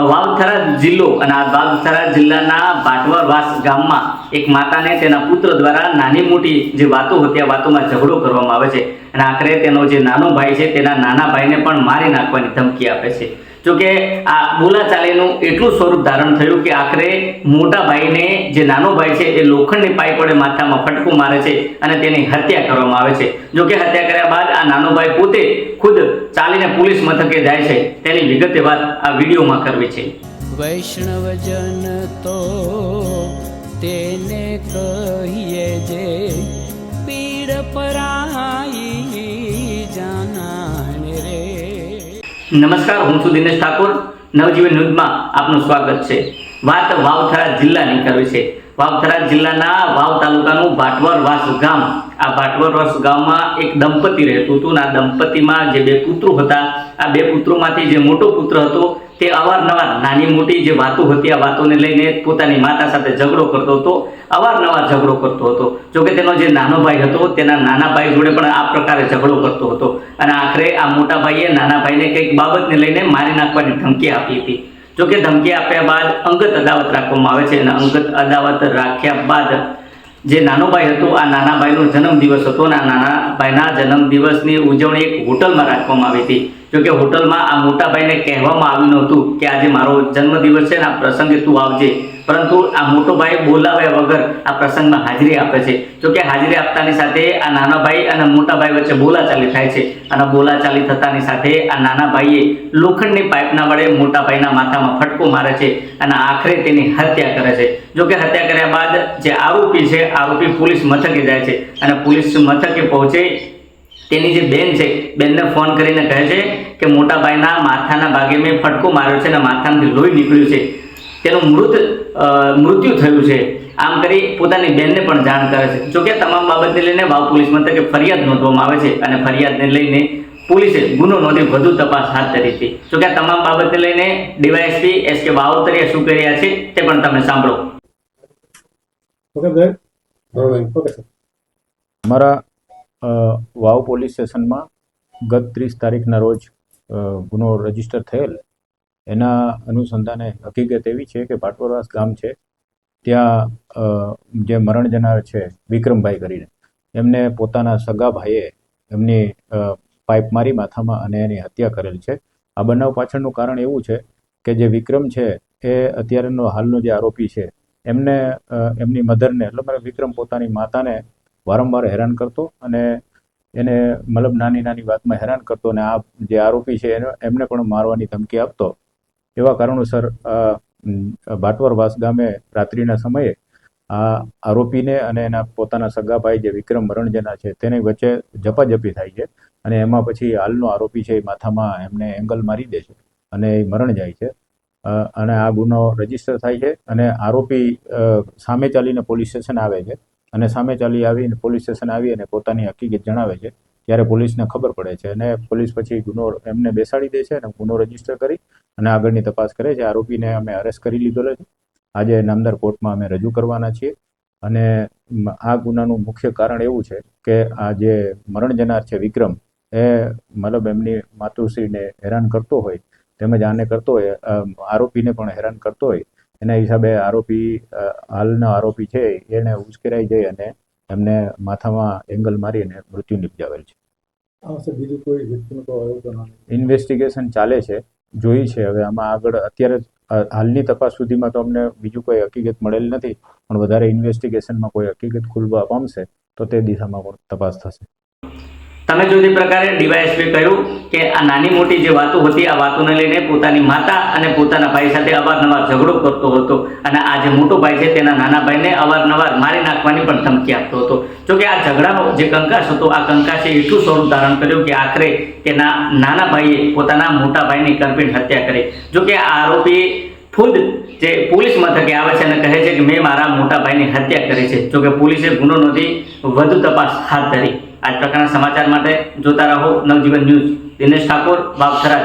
વાવથરા જિલ્લો અને આ વાવથરા જિલ્લાના ભાટવરવાસ ગામમાં એક માતાને તેના પુત્ર દ્વારા નાની મોટી જે વાતો હતી, આ વાતોમાં ઝઘડો કરવામાં આવે છે. અને આખરે તેનો જે નાનો ભાઈ છે, તેના નાના ભાઈને પણ મારી નાખવાની ધમકી આપે છે. જોકે આ બોલાચાલીનું એટલું સ્વરૂપ ધારણ થયું કે આખરે મોટા ભાઈને જે નાનો ભાઈ છે, એ લોખંડની પાઇપ વડે માથામાં ફટકું મારે છે અને તેની હત્યા કરવામાં આવે છે. જોકે હત્યા કર્યા બાદ આ નાનો ભાઈ પોતે ખુદ ચાલીને પોલીસ મથકે જાય છે. તેની વિગતે વાત આ વિડીયોમાં કરવી છે. વૈષ્ણવજન તો તેને કહીએ નમસ્કાર, હું છું દિનેશ ઠાકોર. નવજીવન ન્યૂઝમાં આપનું સ્વાગત છે. વાત વાવથરા જિલ્લાની કરવી છે. વાવથરા જિલ્લાના વાવ તાલુકાનું ભાટવર વાસ ગામ. આ ભાટવર વાસ ગામમાં એક દંપતી રહેતું હતું આ દંપતીમાં જે બે પુત્રો હતા, આ બે પુત્રોમાંથી જે મોટો પુત્ર હતો તે અવારનવાર નાની મોટી જે વાતો હતી, આ વાતોને લઈને પોતાની માતા સાથે ઝઘડો કરતો હતો, અવારનવાર ઝઘડો કરતો હતો. જોકે તેનો જે નાનો ભાઈ હતો, તેના નાના ભાઈ જોડે પણ આ પ્રકારે ઝઘડો કરતો હતો. અને આખરે આ મોટા ભાઈએ નાના ભાઈને કંઈક બાબતને લઈને મારી નાખવાની ધમકી આપી હતી. જોકે ધમકી આપ્યા બાદ અંગત અદાવત રાખવામાં આવે છે અને અંગત અદાવત રાખ્યા બાદ જે નાનો ભાઈ હતો, આ નાના ભાઈનો જન્મદિવસ હતો અને આ નાના ભાઈના જન્મદિવસની ઉજવણી એક હોટલમાં રાખવામાં આવી હતી. જોકે હોટલમાં આ મોટા ભાઈને કહેવામાં આવ્યું નહોતું કે આજે મારો જન્મદિવસ છે ને આ પ્રસંગે તું આવજે. પરંતુ આ મોટો ભાઈ બોલાવ્યા વગર આ પ્રસંગમાં હાજરી આપે છે. જોકે હાજરી આપતાની સાથે આ નાના ભાઈ અને મોટા ભાઈ વચ્ચે બોલાચાલી થાય છે. અને બોલાચાલી થતાની સાથે આ નાના ભાઈએ લોખંડની પાઇપના વડે મોટા ભાઈના માથામાં ફટકો મારે છે અને આખરે તેની હત્યા કરે છે. જોકે હત્યા કર્યા બાદ જે આરોપી છે, આરોપી પોલીસ મથકે જાય છે. અને પોલીસ મથકે પહોંચે તેની જે બેન છે, બેનને ફોન કરીને કહે છે કે મોટા ભાઈના માથાના ભાગે મેં ફટકો માર્યો છે અને માથામાંથી લોહી નીકળ્યું છે. તેનું મૃત મૃત્યુ થયું છે. આમ કરી પોતાની બેનને પણ જાણ કરે છે. જોકે તમામ બાબતને લઈને વાવ પોલીસ મથકે ફરિયાદ નોંધવામાં આવે છે અને ફરિયાદને લઈને પોલીસે ગુનો નોંધી વધુ તપાસ હાથ ધરી હતી જોકે કે તમામ બાબતને લઈને ડીવાયએસપી એસ કે બાવતરિયા શું કરી રહ્યા છે તે પણ તમે સાંભળો. અમારા અ, વાવ પોલીસ સ્ટેશનમાં ગત ત્રીસ તારીખના રોજ ગુનો રજિસ્ટર થયેલ. એના અનુસંધાને હકીકત એવી છે કે પાટોરવાસ ગામ છે, ત્યાં જે મરણ જનાર છે વિક્રમભાઈ કરીને, એમને પોતાના સગા ભાઈએ એમની પાઇપ મારી માથામાં અને એની હત્યા કરેલ છે. આ બનાવ પાછળનું કારણ એવું છે કે જે વિક્રમ છે એ અત્યારેનો હાલનો જે આરોપી છે, એમને એમની મધરને, એટલે મારે વિક્રમ પોતાની માતાને વારંવાર હેરાન કરતો અને એને મતલબ નાની નાની વાતમાં હેરાન કરતો અને આ જે આરોપી છે એને, એમને પણ મારવાની ધમકી આપતો. એવા કારણોસર અ, ભાટવર વાસ ગામે રાત્રિના સમયે આ આરોપીને અને એના પોતાના સગા ભાઈ જે વિક્રમ મરણજના છે તેની વચ્ચે ઝપાઝપી થાય છે અને એમાં પછી હાલનો આરોપી છે એ માથામાં એમને એંગલ મારી દે છે અને એ મરણ જાય છે. અને આ ગુનો રજિસ્ટર થાય છે અને આરોપી સામે ચાલીને પોલીસ સ્ટેશન આવે છે અને સામે ચાલી આવીને પોલીસ સ્ટેશન આવી અને પોતાની હકીકત જણાવે છે. ત્યારે પોલીસને ખબર પડે છે અને પોલીસ પછી ગુનો એમને બેસાડી દે છે અને ગુનો રજિસ્ટર કરી અને આગળની તપાસ કરે છે. આરોપીને અમે અરેસ્ટ કરી લીધેલો છે. આજે નામદાર કોર્ટમાં અમે રજૂ કરવાના છીએ. અને આ ગુનાનું મુખ્ય કારણ એવું છે કે આ જે મરણ જનાર છે વિક્રમ એ મતલબ એમની માતૃશ્રીને હેરાન કરતો હોય તેમજ આને કરતો હોય આરોપીને પણ હેરાન કરતો હોય. એના હિસાબે આરોપી હાલના આરોપી છે એને ઉશ્કેરાઈ જઈ અને એમને માથામાં એંગલ મારીને મૃત્યુ નિપજાવેલ છે. ઇન્વેસ્ટિગેશન ચાલે છે. જોઈ છે. હવે આમાં આગળ અત્યારે હાલની તપાસ સુધીમાં તો અમને બીજું કોઈ હકીકત મળેલ નથી, પણ વધારે ઇન્વેસ્ટિગેશનમાં કોઈ હકીકત ખુલવા પામશે, તો તે દિશામાં પણ તપાસ થશે. તમે જો તે પ્રકારે ડીવાયએસપી કહ્યું કે આ નાની મોટી જે વાતો હતી, આ વાતોને લઈને પોતાની માતા અને પોતાના ભાઈ સાથે અવારનવાર ઝઘડો કરતો હતો અને આ જે મોટો ભાઈ છે તેના નાના ભાઈને અવારનવાર મારી નાખવાની પણ ધમકી આપતો હતો. જોકે આ ઝઘડાનો જે કંકાસ હતો, આ કંકાસે એટલું સ્વરૂપ ધારણ કર્યું કે આખરે તેના નાના ભાઈએ પોતાના મોટા ભાઈની કરપીણ હત્યા કરી. જોકે આ આરોપી ખુદ જે પોલીસ મથકે આવે છે અને કહે છે કે મેં મારા મોટા ભાઈની હત્યા કરી છે. જોકે પોલીસે ગુનો નોંધી વધુ તપાસ હાથ ધરી. આ જ પ્રકારના સમાચાર માટે જોતા રહો નવજીવન ન્યૂઝ. દિનેશ ઠાકોર બાપથરા